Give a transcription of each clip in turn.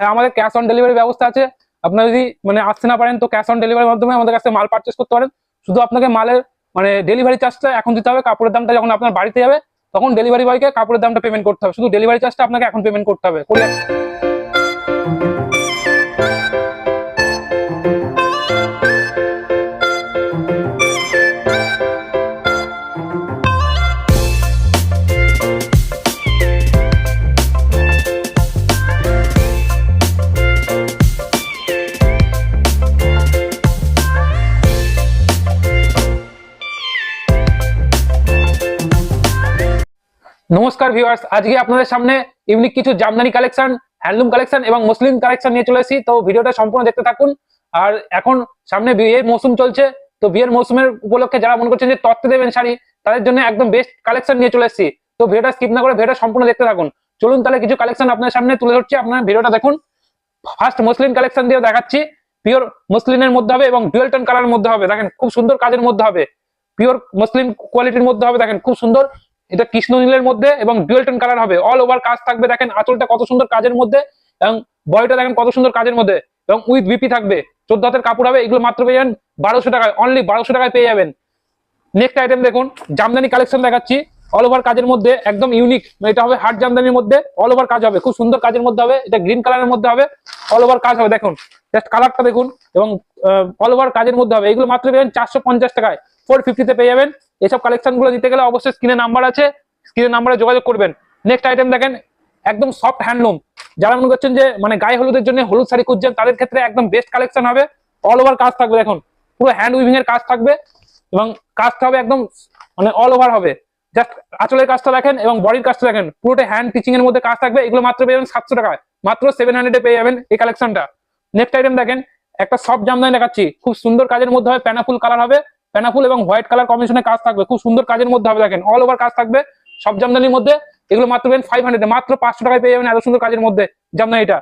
হ্যাঁ, আমাদের cash on delivery ব্যবস্থা আছে। আপনারা যদি মানে আসতে না পারেন তো ক্যাশ অন ডেলিভারির মাধ্যমে আমাদের কাছে মাল পারচেস করতে পারেন। শুধু আপনাকে মালের মানে ডেলিভারি চার্জটা এখন দিতে হবে কাপড়ের দামটা যখন আপনার বাড়িতে যাবে তখন ডেলিভারি বয়কে কাপড়ের দামটা পেমেন্ট করতে হবে। শুধু ডেলিভারি চার্জটা আপনাকে এখন পেমেন্ট করতে হবে। নমস্কার ভিউয়ার্স আজকে আপনাদের সামনে ইউনিক কিছু জামদানি কালেকশন হ্যান্ডলুম কালেকশন এবং মুসলিম কালেকশন নিয়ে চলে এসেছি। তো ভিডিওটা সম্পূর্ণ দেখতে থাকুন। আর এখন সামনে বিয়ের মৌসুম চলছে। তো বিয়ের মৌসুমের উপলক্ষে যারা মনে করছেন যে তত্ত্ব দেবেন শাড়ি, তাদের জন্য একদম বেস্ট কালেকশন নিয়ে চলে এসেছি। তো ভিডিওটা স্কিপ না করে ভিডিওটা সম্পূর্ণ দেখতে থাকুন। চলুন তাহলে কিছু কালেকশন আপনার সামনে তুলে ধরছি। আপনার ভিডিওটা দেখুন। ফার্স্ট মুসলিম কালেকশন দিয়ে দেখাচ্ছি। পিওর মুসলিমের মধ্যে হবে এবং ডুয়েল টোন কালারের মধ্যে হবে। দেখেন, খুব সুন্দর কাজের মধ্যে হবে। পিওর মুসলিম কোয়ালিটির মধ্যে হবে। দেখেন, খুব সুন্দর। এটা কৃষ্ণ নীলের মধ্যে এবং ডুয়েলটন কালার হবে। অল ওভার কাজ থাকবে, দেখেন আঁচলটা কত সুন্দর কাজের মধ্যে এবং বয়টা দেখেন কত সুন্দর কাজের মধ্যে এবং উইথ বিপি থাকবে। চোদ্দ হাতের কাপড় হবে, এগুলো মাত্র পেয়ে যাবেন বারোশো টাকায় অনলি বারোশো টাকায় পেয়ে যাবেন। নেক্সট আইটেম দেখুন, জামদানি কালেকশন দেখাচ্ছি। অল ওভার কাজের মধ্যে একদম ইউনিক এটা হবে হার্ড জামদানির মধ্যে অল ওভার কাজ হবে। খুব সুন্দর কাজের মধ্যে হবে। এটা গ্রিন কালারের মধ্যে হবে। অল ওভার কাজ হবে। দেখুন জাস্ট কালারটা দেখুন। এবং অল ওভার কাজের মধ্যে হবে। এগুলো মাত্র পেয়ে চারশো পঞ্চাশ টাকায়। ফোর ফিফটিতে পেয়ে যাবেন। এইসব কালেকশনগুলো দিতে গেলে অবশ্যই স্ক্রিনে নাম্বার আছে। স্ক্রিনের নাম্বারে যোগাযোগ করবেন। নেক্সট আইটেম দেখেন, একদম সফট হ্যান্ডলুম যারা মনে করছেন যে মানে গায়ে হলুদের জন্য হলুদ শাড়ি খুঁজছেন, তাদের ক্ষেত্রে একদম বেস্ট কালেকশন হবে। অল ওভার কাজ থাকবে। দেখুন, পুরো হ্যান্ড উইভিং এর কাজ থাকবে। এবং কাজটা হবে একদম মানে অল ওভার হবে। জাস্ট আঁচলের কাজটা দেখেন এবং বডির কাজটা দেখেন। পুরোটা হ্যান্ড টিচিং এর মধ্যে কাজ থাকবে, এগুলো মাত্র পেয়ে যাবেন সাতশো টাকায়। মাত্র সেভেন হান্ড্রেডে পেয়ে যাবেন এই কালেকশনটা নেক্সট আইটেম দেখেন, একটা সফট জামদানি দেখাচ্ছি। খুব সুন্দর কাজের মধ্যে হবে প্যানাফুল কালার হবে। প্যানাফুল এবং হোয়াইট কালার কম্বিনেশনে কাজ থাকবে, খুব সুন্দর কাজের মধ্যে হবে দেখেন অল ওভার কাজ থাকবে। সব জামদানির মধ্যে, এগুলো মাত্র পেন ফাইভ হান্ড্রেড মাত্র পাঁচশো টাকায় পেয়ে যাবেন এত সুন্দর কাজের মধ্যে জামদানিটা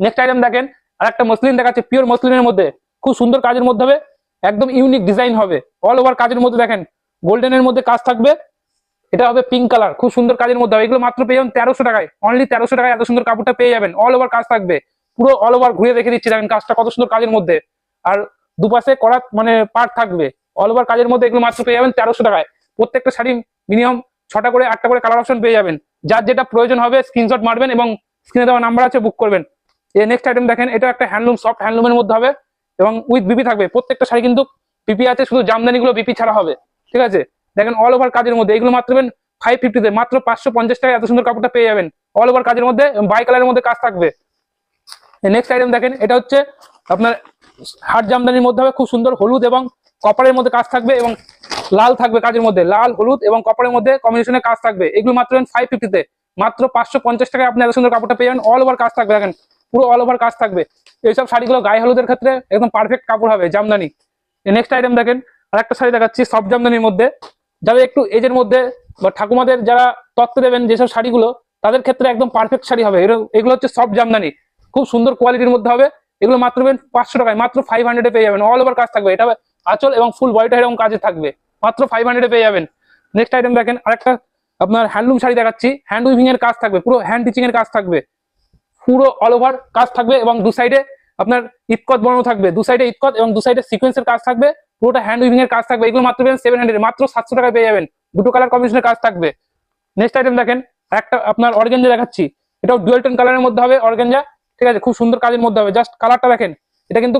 নেক্সট আইটেম দেখেন আর একটা মসলিন দেখাচ্ছে পিওর মসলিনের মধ্যে। খুব সুন্দর কাজের মধ্যে হবে, একদম ইউনিক ডিজাইন হবে। অল ওভার কাজের মধ্যে দেখেন গোল্ডেনের মধ্যে কাজ থাকবে। এটা হবে পিঙ্ক কালার খুব সুন্দর কাজের মধ্যে হবে। এগুলো মাত্র পেয়ে যাবেন তেরোশো টাকায়। অনলি তেরোশো টাকায় এত সুন্দর কাপড়টা পেয়ে যাবেন। অল ওভার কাজ থাকবে। পুরো অল ওভার ঘুরে রেখে দিচ্ছি, দেখেন কাজটা কত সুন্দর কাজের মধ্যে। আর দুপাশে করা মানে পার্ট থাকবে। অল ওভার কাজের মধ্যে এগুলো মাত্র পেয়ে যাবেন তেরোশো টাকায়। প্রত্যেকটা শাড়ি মিনিমাম ছটা করে, আটটা করে কালার অপশন পেয়ে যাবেন। যার যেটা প্রয়োজন হবে স্ক্রিনশট মারবেন এবং স্ক্রিনে দেওয়া নাম্বার আছে বুক করবেন। এই নেক্সট আইটেম দেখেন, এটা একটা হ্যান্ডলুম সফট হ্যান্ডলুমের মধ্যে হবে এবং উইথ বিপি থাকবে। প্রত্যেকটা শাড়ি কিন্তু বিপি আছে, শুধু জামদানিগুলো বিপি ছাড়া হবে। ঠিক আছে? দেখেন অল ওভার কাজের মধ্যে, এগুলো মাত্র ফাইভ ফিফটিতে মাত্র পাঁচশো পঞ্চাশ টাকা এত সুন্দর কাপড়টা পেয়ে যাবেন। অল ওভার কাজের মধ্যে বাই কালারের মধ্যে কাজ থাকবে। নেক্সট আইটেম দেখেন, এটা হচ্ছে আপনার হাট জামদানির মধ্যে হবে, খুব সুন্দর হলুদ এবং কপারের মধ্যে কাজ থাকবে এবং লাল থাকবে কাজের মধ্যে। লাল, হলুদ এবং কপারের মধ্যে কম্বিনেশনে কাজ থাকবে। এগুলো মাত্র ফাইভ ফিফটিতে মাত্র পাঁচশো পঞ্চাশ টাকায় আপনি এত সুন্দর কাপড়টা পেয়ে যাবেন। অল ওভার কাজ থাকবে, দেখেন, পুরো অল ওভার কাজ থাকবে। এইসব শাড়িগুলো গায়ে হলুদের ক্ষেত্রে একদম পারফেক্ট কাপড় হবে জামদানি। নেক্সট আইটেম দেখেন আর একটা শাড়ি দেখাচ্ছি সব জামদানির মধ্যে। যাদের একটু এজের মধ্যে বা ঠাকুমাদের যারা তত্ত্ব দেবেন যেসব শাড়িগুলো, তাদের ক্ষেত্রে একদম পারফেক্ট শাড়ি হবে। এগুলো হচ্ছে সব জামদানি। খুব সুন্দর কোয়ালিটির মধ্যে হবে। এগুলো মাত্র পাঁচশো টাকায়, মাত্র ফাইভ হান্ড্রেডে পেয়ে যাবেন। অল ওভার কাজ থাকবে। এটা আঁচল এবং ফুল বডিটা এরকম কাজে থাকবে। মাত্র ফাইভ হান্ড্রেডে পেয়ে যাবেন। নেক্সট আইটেম দেখেন, আরেকটা আপনার হ্যান্ডলুম শাড়ি দেখাচ্ছি। হ্যান্ড উইভিং এর কাজ থাকবে, পুরো হ্যান্ড টিচিং এর কাজ থাকবে। পুরো অল ওভার কাজ থাকবে এবং দু সাইডে আপনার ইতকত বানানো থাকবে। দু সাইডে ইতকত এবং দু সাইডে সিকোয়েন্সের কাজ থাকবে। পুরোটা হ্যান্ড উইভিং এর কাজ থাকবে। এগুলো মাত্র পেবেন সেভেন হান্ড্রেড মাত্র সাতশো টাকায় পেয়ে যাবেন। দুটো কালার কম্বিনেশনের কাজ থাকবে। নেক্সট আইটেম দেখেন, একটা আপনার অর্গেঞ্জা দেখাচ্ছি। এটাও ডুয়েল টোন কালারের মধ্যে হবে অর্গেঞ্জা ঠিক আছে, খুব সুন্দর কাজের মধ্যে হবে। জাস্ট কালারটা দেখেন, এটা কিন্তু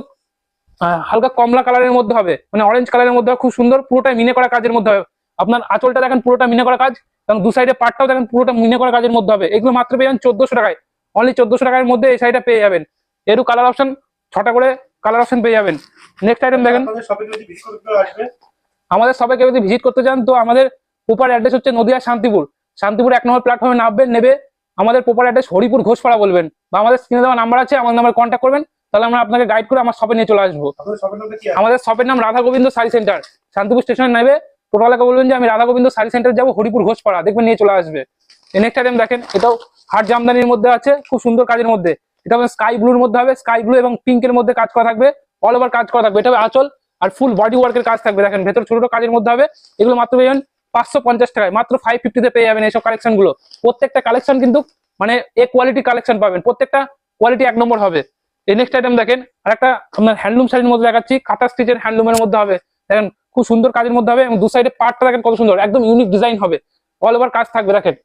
হালকা কমলা কালারের মধ্যে হবে। মানে অরেঞ্জ কালারের মধ্যে খুব সুন্দর। পুরোটাই মিনে করা কাজের মধ্যে হবে। আপনার আঁচলটা দেখেন, পুরোটা মিনে করা কাজ। এবং দু সাইডে পাটটাও দেখেন, পুরোটা মিনে করা কাজের মধ্যে হবে। এগুলো মাত্র পেয়ে যাবেন চোদ্দশো টাকায়। অনলি চোদ্দশো টাকার মধ্যে এই শাড়িটা পেয়ে যাবেন। এরও কালার অপশন ছটা করে কালার অপশন পেয়ে যাবেন। নেক্সট আইটেম দেখেন। আমাদের সবাইকে যদি ভিজিট করতে চান তো আমাদের প্রপার অ্যাড্রেস হচ্ছে নদিয়া শান্তিপুর। শান্তিপুর এক নম্বর প্ল্যাটফর্মে নামবেন নেবে আমাদের প্রপার অ্যাড্রেস হরিপুর ঘোষপাড়া বলবেন। বা আমাদের স্ক্রিনে দেওয়া নাম্বার আছে আমার নাম্বার কন্ট্যাক্ট করবেন তাহলে আমরা আপনাকে গাইড করে আমার শপে নিয়ে চলে আসব। আমাদের শপের নাম রাধা গোবিন্দ শাড়ি সেন্টার শান্তিপুর স্টেশনে নেবে। টোটালাকে বলবেন যে আমি রাধা গোবিন্দ শাড়ি সেন্টার যাব হরিপুর ঘোষপাড়া। দেখবেন নিয়ে চলে আসবে। নেক্সট আইটেম দেখেন এটাও হাট জামদানির মধ্যে আছে খুব সুন্দর কাজের মধ্যে। এটা হবে স্কাই ব্লুর মধ্যে হবে স্কাই ব্লু এবং পিঙ্কের মধ্যে কাজ করা থাকবে অল ওভার কাজ করা থাকবে, এটা হবে আঁচল আর ফুল বডি ওয়ার্কের কাজ থাকবে, দেখেন ভেতর ছোট ছোট কাজের মধ্যে হবে, এগুলো মাত্র পেয়ে যাবেন পাঁচশো পঞ্চাশ টাকায়, মাত্র ফাইভ ফিফটিতে পেয়ে যাবেন এইসব কালেকশনগুলো। প্রত্যেকটা কালেকশন কিন্তু মানে এ কোয়ালিটি কালেকশন পাবেন, প্রত্যেকটা কোয়ালিটি এক নম্বর হবে। এই নেক্সট আইটেম দেখেন আর একটা আপনার হ্যান্ডলুম শাড়ির মধ্যে দেখাচ্ছি, কাঁথা স্টিচের হ্যান্ডলুমের মধ্যে হবে, দেখেন খুব সুন্দর কাজের মধ্যে হবে এবং দু সাইডে পার্টটা দেখেন কত সুন্দর, একদম ইউনিক ডিজাইন হবে অল ওভার কাজ থাকবে, দেখেন,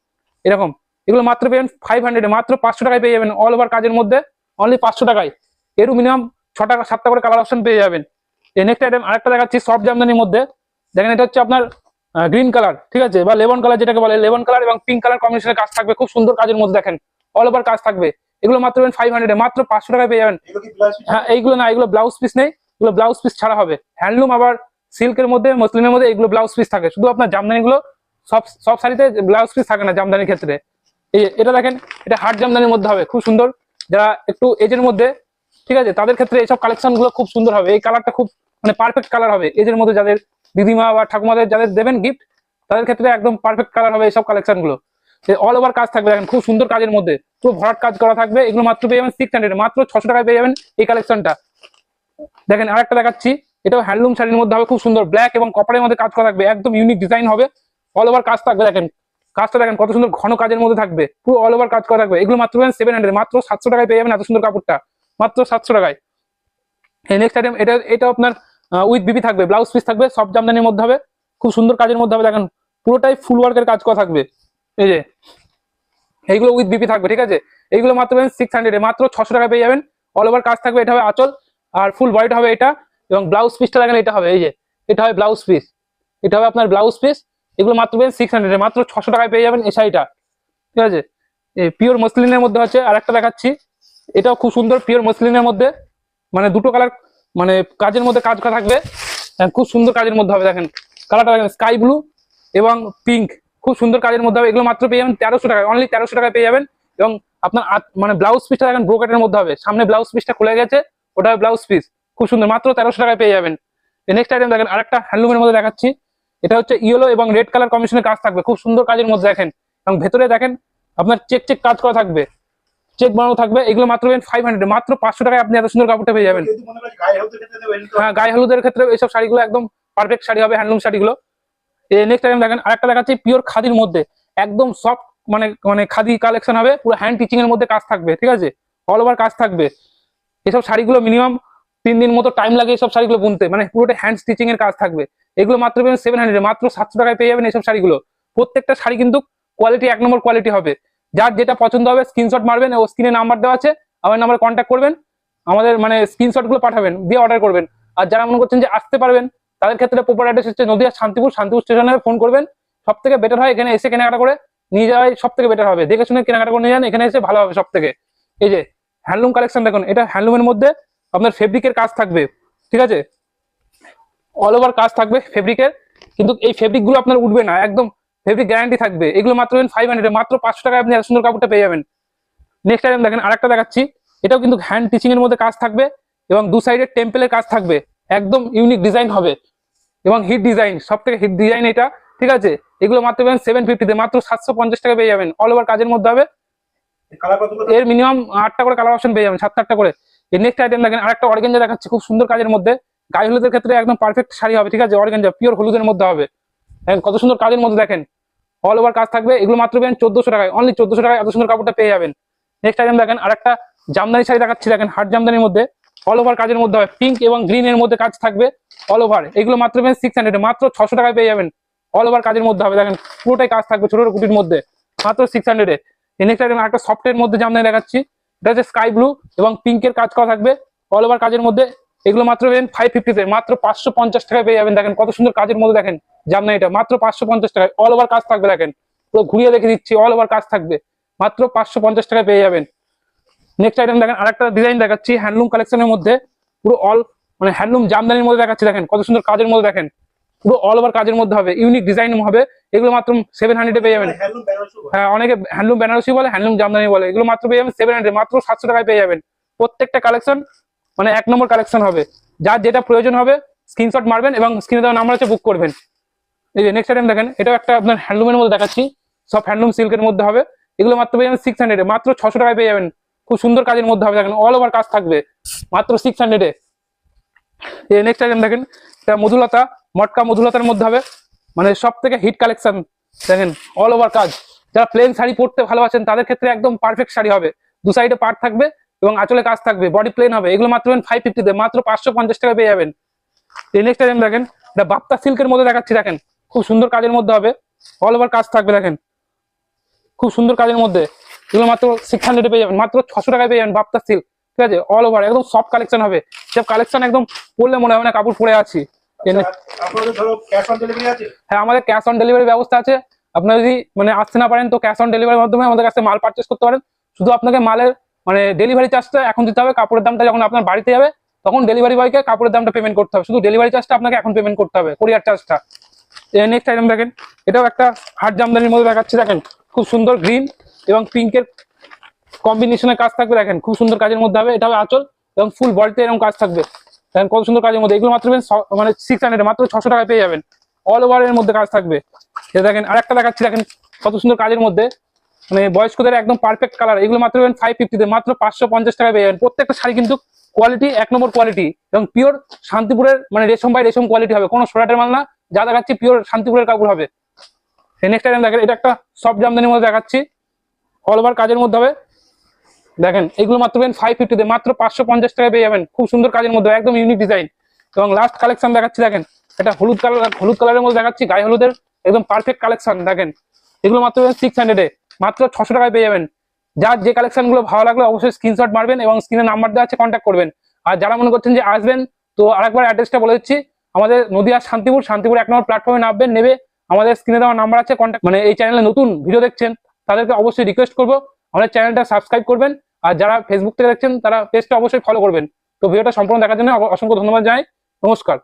এরকম। এগুলো মাত্র পেয়ে যাবেন ফাইভ হান্ড্রেড মাত্র পাঁচশো টাকায় পেয়ে যাবেন অল ওভার কাজের মধ্যে অনলি পাঁচশো টাকায়। এরও মিনিমাম ছ টাকা সাতটা করে কালার অপশন পেয়ে যাবেন। এই নেক্সট আইটেম আরেকটা দেখাচ্ছি সফট জামদানির মধ্যে। দেখেন এটা হচ্ছে আপনার গ্রিন কালার ঠিক আছে? বা লেমন কালার যেটাকে বলে লেমন কালার এবং পিঙ্ক কালার কম্বিনেশনের কাজ থাকবে খুব সুন্দর কাজের মধ্যে দেখেন। অল ওভার কাজ থাকবে। এগুলো মাত্র ফাইভ হান্ড্রেড মাত্র পাঁচশো টাকায় পেয়ে যাবেন। হ্যাঁ এইগুলো না এগুলো ব্লাউজ পিস নেই। এগুলো ব্লাউজ পিস ছাড়া হবে। হ্যান্ডলুম আবার সিল্কের মধ্যে মসলিনের মধ্যে এগুলো ব্লাউজ পিস থাকে। শুধু আপনার জামদানিগুলো সব সব শাড়িতে ব্লাউজ পিস থাকে না জামদানির ক্ষেত্রে। এই এটা দেখেন, এটা হার্ড জামদানির মধ্যে হবে, খুব সুন্দর। যারা একটু এজের মধ্যে, ঠিক আছে, তাদের ক্ষেত্রে এইসব কালেকশনগুলো খুব সুন্দর হবে। এই কালারটা খুব মানে পারফেক্ট কালার হবে। এজের মধ্যে যাদের দিদিমা বা ঠাকুমাদের যাদের দেবেন গিফট তাদের ক্ষেত্রে একদম পারফেক্ট কালার হবে এইসব কালেকশনগুলো। অল ওভার কাজ থাকবে দেখেন, খুব সুন্দর কাজের মধ্যে। পুরো ভরাট কাজ করা থাকবে, এগুলো মাত্র পেয়ে যাবেন সিক্স হান্ড্রেড মাত্র ছশো টাকায় পেয়ে যাবেন এই কালেকশনটা দেখেন, আরেকটা দেখাচ্ছি, এটাও হ্যান্ডলুম শাড়ির মধ্যে হবে, খুব সুন্দর। ব্ল্যাক এবং কপারের মধ্যে কাজ করা থাকবে, একদম ইউনিক ডিজাইন হবে। অল ওভার কাজ থাকবে দেখেন কাজটা দেখেন কত সুন্দর ঘন কাজের মধ্যে থাকবে। পুরো অল ওভার কাজ করা থাকবে। এগুলো মাত্র সেভেন হান্ড্রেড মাত্র সাতশো টাকায় পেয়ে যাবেন এত সুন্দর কাপড়টা। মাত্র সাতশো টাকায়। নেক্সট আইটেম এটা এটা আপনার উইথ বিবি থাকবে। ব্লাউজ পিস থাকবে। সব জামদানির মধ্যে হবে। খুব সুন্দর কাজের মধ্যে হবে। দেখেন, পুরোটাই ফুল ওয়ার্কের কাজ করা থাকবে। এই যে, এইগুলো উইথ বিপি থাকবে, ঠিক আছে? এইগুলো মাত্র সিক্স হান্ড্রেড মাত্র ছশো টাকা পেয়ে যাবেন। অল ওভার কাজ থাকবে। এটা হবে আঁচল। আর ফুল বডিটা হবে এটা। এবং ব্লাউজ পিসটা দেখেন, এটা হবে, এই যে, এটা হবে ব্লাউজ পিস এটা হবে আপনার ব্লাউজ পিস এগুলো মাত্র পেয়ে সিক্স হান্ড্রেড মাত্র ছশো টাকায় পেয়ে যাবেন এই ঠিক আছে? পিওর মসলিনের মধ্যে হচ্ছে আর একটা দেখাচ্ছি। এটাও খুব সুন্দর পিওর মসলিনের মধ্যে। মানে দুটো কালার মানে কাজের মধ্যে কাজ করা থাকবে। খুব সুন্দর কাজের মধ্যে হবে, দেখেন। কালারটা দেখেন স্কাই ব্লু এবং পিঙ্ক খুব সুন্দর কাজের মধ্যে হবে। এগুলো মাত্র পেয়ে যাবেন তেরোশো টাকায় অনলি তেরোশো টাকায় পেয়ে যাবেন। এবং আপনার মানে ব্লাউজ পিসটা দেখেন ব্রোকেটের মধ্যে হবে। সামনে ব্লাউজ পিসটা খুলে গেছে, ওটা ব্লাউজ পিস খুব সুন্দর, মাত্র তেরোশো টাকায় পেয়ে যাবেন। নেক্সট আইটেম দেখেন, আরেকটা হ্যান্ডলুমের মধ্যে দেখাচ্ছি। এটা হচ্ছে ইয়েলো এবং রেড কালার কম্বিনেশনের কাজ থাকবে। খুব সুন্দর কাজের মধ্যে দেখেন। এবং ভেতরে দেখেন আপনার চেক চেক কাজ করা থাকবে। চেক বানানো থাকবে। এগুলো মাত্র ফাইভ হান্ড্রেড মাত্র পাঁচশো টাকায় আপনি এত সুন্দর কাপড়টা পেয়ে যাবেন। হ্যাঁ গায়ে হলুদের ক্ষেত্রে এইসব শাড়িগুলো একদম পারফেক্ট শাড়ি হবে হ্যান্ডলুম শাড়িগুলো। নেক্সট টাইম দেখেন আরেকটা দেখাচ্ছি পিওর খাদির মধ্যে। একদম সফট মানে মানে খাদি কালেকশন হবে পুরো হ্যান্ড টিচিং এর মধ্যে কাজ থাকবে ঠিক আছে? অল ওভার কাজ থাকবে। এসব শাড়িগুলো মিনিমাম তিন দিন মতো টাইম লাগে এইসব শাড়িগুলো বুনতে। মানে পুরোটা হ্যান্ড স্টিচিং এর কাজ থাকবে। এগুলো মাত্র পেবেন সেভেন হান্ড্রেড মাত্র সাতশো টাকায় পেয়ে যাবেন এইসব শাড়িগুলো। প্রত্যেকটা শাড়ি কিন্তু কোয়ালিটি এক নম্বর কোয়ালিটি হবে। যার যেটা পছন্দ হবে স্ক্রিনশট মারবেন, ও স্ক্রিনে নাম্বার দেওয়া আছে। আমার নাম্বার কন্ট্যাক্ট করবেন। আমাদের মানে স্ক্রিনশটগুলো পাঠাবেন, দিয়ে অর্ডার করবেন। আর যারা মনে করছেন যে আসতে পারবেন, তাদের ক্ষেত্রে প্রপার অ্যাড্রেস হচ্ছে নদিয়া শান্তিপুর শান্তিপুর স্টেশনে ফোন করবেন। সব থেকে বেটার হয় এখানে এসে কেনাকাটা করে নিয়ে যাওয়াই সব থেকে বেটার হবে। দেখে শুনে কেনাকাটা করে নিয়ে যান, এখানে এসে ভালো হবে সব থেকে এই যে হ্যান্ডলুম কালেকশন দেখুন, এটা হ্যান্ডলুমের মধ্যে আপনার ফেব্রিকের কাজ থাকবে ঠিক আছে? অল ওভার কাজ থাকবে ফেব্রিকের কিন্তু এই ফেব্রিকগুলো আপনার উঠবে না একদম ফেব্রিক গ্যারান্টি থাকবে। এগুলো মাত্র ফাইভ হান্ড্রেড মাত্র পাঁচশো টাকায় আপনি এত সুন্দর কাপড়টা পেয়ে যাবেন। নেক্সট আইটেম দেখেন আরেকটা দেখাচ্ছি। এটাও কিন্তু হ্যান্ড টিচিং এর মধ্যে কাজ থাকবে এবং দু সাইডে টেম্পেলের কাজ থাকবে। একদম ইউনিক ডিজাইন হবে এবং হিট ডিজাইন সব থেকে হিট ডিজাইন এটা ঠিক আছে? এগুলো মাত্র পাবেন সেভেন ফিফটিতে মাত্র সাতশো পঞ্চাশ টাকা পেয়ে যাবেন। অল ওভার কাজের মধ্যে হবে। এর মিনিমাম আটটা করে কালার অপশন পেয়ে যাবেন সাত আটটা করে। এর নেক্সট আইটেম দেখেন, আরেকটা অর্গেঞ্জা দেখাচ্ছে, খুব সুন্দর কাজের মধ্যে। গায়ে হলুদের ক্ষেত্রে একদম পারফেক্ট শাড়ি হবে, ঠিক আছে? অর্গেঞ্জা পিওর হলুদের মধ্যে হবে। কত সুন্দর কাজের মধ্যে দেখেন। অল ওভার কাজ থাকবে, এগুলো মাত্র পেবেন চোদ্দশো টাকায় অনলি চোদ্দশো টাকায় এত সুন্দর কাপড়টা পেয়ে যাবেন। নেক্সট আইটেম দেখেন, আরেকটা জামদানি শাড়ি দেখাচ্ছি, দেখেন, হাট জামদানির মধ্যে। অল ওভার কাজের মধ্যে হবে পিঙ্ক এবং গ্রিন এর মধ্যে কাজ থাকবে অল ওভার এগুলো মাত্র পেবেন সিক্স হান্ড্রেড মাত্র ছশো টাকায় পেয়ে যাবেন। অল ওভার কাজের মধ্যে হবে, দেখেন, পুরোটাই কাজ থাকবে, ছোট ছোট কুটির মধ্যে, মাত্র সিক্স হান্ড্রেডে নেক্সট আইটেম আর একটা সফটের মধ্যে জামদানি দেখাচ্ছি। এটা হচ্ছে স্কাই ব্লু এবং পিঙ্কের কাজ করা থাকবে। অল ওভার কাজের মধ্যে এগুলো মাত্র পেবেন ফাইভ ফিফটিতে মাত্র পাঁচশো পঞ্চাশ টাকায় পেয়ে যাবেন। দেখেন কত সুন্দর কাজের মধ্যে দেখেন। জামদানিটা মাত্র পাঁচশো পঞ্চাশ টাকায়। অল ওভার কাজ থাকবে দেখেন। পুরো ঘুরিয়ে দেখে দিচ্ছি। অল ওভার কাজ থাকবে। মাত্র পাঁচশো পঞ্চাশ টাকায় পেয়ে যাবেন। নেক্সট আইটেম দেখেন। আরেকটা ডিজাইন দেখাচ্ছি। হ্যান্ডলুম কালেকশনের মধ্যে। পুরো অল মানে হ্যান্ডলুম জামদানির মধ্যে দেখাচ্ছি। দেখেন কত সুন্দর কাজের মধ্যে দেখেন। পুরো অল ওভার কাজের মধ্যে হবে ইউনিক ডিজাইন হবে, এগুলো মাত্র সেভেন হান্ড্রেডে পেয়ে যাবেন। হ্যাঁ অনেকে হ্যান্ডলুম বেনারসি বলে হ্যান্ডলুম জামদানি বলে, এগুলো মাত্র পেয়ে যাবেন সেভেন হান্ড্রেড মাত্র সাতশো টাকায় পেয়ে যাবেন। প্রত্যেকটা কালেকশন মানে এক নম্বর কালেকশন হবে। যার যেটা প্রয়োজন হবে স্ক্রিনশট মারবেন এবং স্ক্রিনে দেওয়া নাম্বার আছে বুক করবেন। এই যে নেক্সট দেখেন, এটাও একটা আপনার হ্যান্ডলুমের মধ্যে দেখাচ্ছি। সব হ্যান্ডলুম সিল্কের মধ্যে হবে। এগুলো মাত্র পেয়ে যাবেন সিক্স হান্ড্রেডে মাত্র ছশো টাকায় পেয়ে যাবেন। খুব সুন্দর কাজের মধ্যে হবে, দেখেন অল ওভার কাজ থাকবে। মাত্র সিক্স হান্ড্রেডে এই নেক্সট আইটেম দেখেন, এটা মধুলতা। মটকা মধুলতার মধ্যে হবে। মানে সব থেকে হিট কালেকশন দেখেন অল ওভার কাজ। যারা প্লেন শাড়ি পরতে ভালোবাসেন, তাদের ক্ষেত্রে একদম পারফেক্ট শাড়ি হবে। দু সাইডে পার্ট থাকবে এবং আঁচলে কাজ থাকবে। বডি প্লেন হবে। এগুলো মাত্র ফাইভ ফিফটিতে মাত্র পাঁচশো পঞ্চাশ টাকা পেয়ে যাবেন। এই নেক্সট আইটেম দেখেন, এটা বাপ্তা সিল্কের মধ্যে দেখাচ্ছি, দেখেন। খুব সুন্দর কাজের মধ্যে হবে। অল ওভার কাজ থাকবে, দেখেন। খুব সুন্দর কাজের মধ্যে। এগুলো মাত্র সিক্স হান্ড্রেডে পেয়ে যাবেন। মাত্র ছশো টাকায় পেয়ে যাবেন বাপ্তা সিল্ক ঠিক আছে? অল ওভার একদম সফট কালেকশন হবে। সব কালেকশন একদম পড়লে মনে হবে না কাপড় পরে আছি। আছে? হ্যাঁ আমাদের ক্যাশ অন ডেলিভারি ব্যবস্থা আছে। আপনারা যদি মানে আসতে না পারেন তো ক্যাশ অন ডেলিভারির মাধ্যমে আমাদের কাছে মাল পারচেস করতে পারেন। শুধু আপনাকে মালের মানে ডেলিভারি চার্জটা এখন দিতে হবে। কাপড়ের দামটা যখন আপনার বাড়িতে যাবে তখন ডেলিভারি বয়কে কাপড়ের দামটা পেমেন্ট করতে হবে। শুধু ডেলিভারি চার্জটা আপনাকে এখন পেমেন্ট করতে হবে কোরিয়ার চার্জটা নেক্সট আইটেম দেখেন। এটাও একটা হাট জামদানির মধ্যে দেখাচ্ছি দেখেন। খুব সুন্দর গ্রিন এবং পিঙ্কের কম্বিনেশনের কাজ থাকবে দেখেন। খুব সুন্দর কাজের মধ্যে হবে। এটা হবে আঁচল এবং ফুল বডিতে এরকম কাজ থাকবে। দেখেন কত সুন্দর কাজের মধ্যে। এগুলো মাত্র মানে সিক্স হান্ড্রেড মাত্র ছশো টাকায় পেয়ে যাবেন। অল ওভার এর মধ্যে কাজ থাকবে। এটা দেখেন, আরেকটা দেখাচ্ছি, দেখেন কত সুন্দর কাজের মধ্যে। মানে বয়স্কদের একদম পারফেক্ট কালার এগুলো মাত্র পেবেন ফাইভ ফিফটিতে মাত্র পাঁচশো পঞ্চাশ টাকায় পেয়ে যাবেন। প্রত্যেকটা শাড়ি কিন্তু কোয়ালিটি এক নম্বর কোয়ালিটি এবং পিওর শান্তিপুরের মানে রেশম বাই রেশম কোয়ালিটি হবে। কোনো সোনাটের মাল না। যা দেখাচ্ছি পিওর শান্তিপুরের কাপড় হবে। নেক্সট টাইম দেখেন, এটা একটা সব জামদানির মধ্যে দেখাচ্ছি। অল ওভার কাজের মধ্যে হবে। দেখেন, এগুলো মাত্র পেন ফাইভ ফিফটিতে মাত্র পাঁচশো পঞ্চাশ টাকায় পেয়ে যাবেন। খুব সুন্দর কাজের মধ্যে, একদম ইউনিক ডিজাইন এবং লাস্ট কালেকশন দেখাচ্ছি, দেখেন, এটা হলুদ কালার হলুদ কালারের মধ্যে দেখাচ্ছি, গায়ে হলুদের একদম পারফেক্ট কালেকশন দেখেন। এগুলো মাত্র সিক্স হান্ড্রেডে মাত্র ছশো টাকায় পেয়ে যাবেন। যার যে কালেকশনগুলো ভালো লাগল, অবশ্যই স্ক্রিনশট মারবেন এবং স্ক্রিনে নাম্বার দেওয়া আছে কন্ট্যাক্ট করবেন। আর যারা মনে করছেন যে আসবেন, তো আরেকবার অ্যাড্রেসটা বলে দিচ্ছি। আমাদের নদিয়া শান্তিপুর শান্তিপুর এক নম্বর প্ল্যাটফর্মে নামবেন, নেবে। আমাদের স্ক্রিনে দেওয়া নাম্বার আছে কন্ট্যাক্ট মানে এই চ্যানেলে নতুন ভিডিও দেখছেন, তাদেরকে অবশ্যই রিকোয়েস্ট করব। আমাদের চ্যানেলটা সাবস্ক্রাইব করবেন। আর যারা ফেসবুক থেকে দেখছেন, তারা পেজটা অবশ্যই ফলো করবেন। তো ভিডিওটা সম্পূর্ণ দেখার জন্য অসংখ্য ধন্যবাদ জানাই। নমস্কার।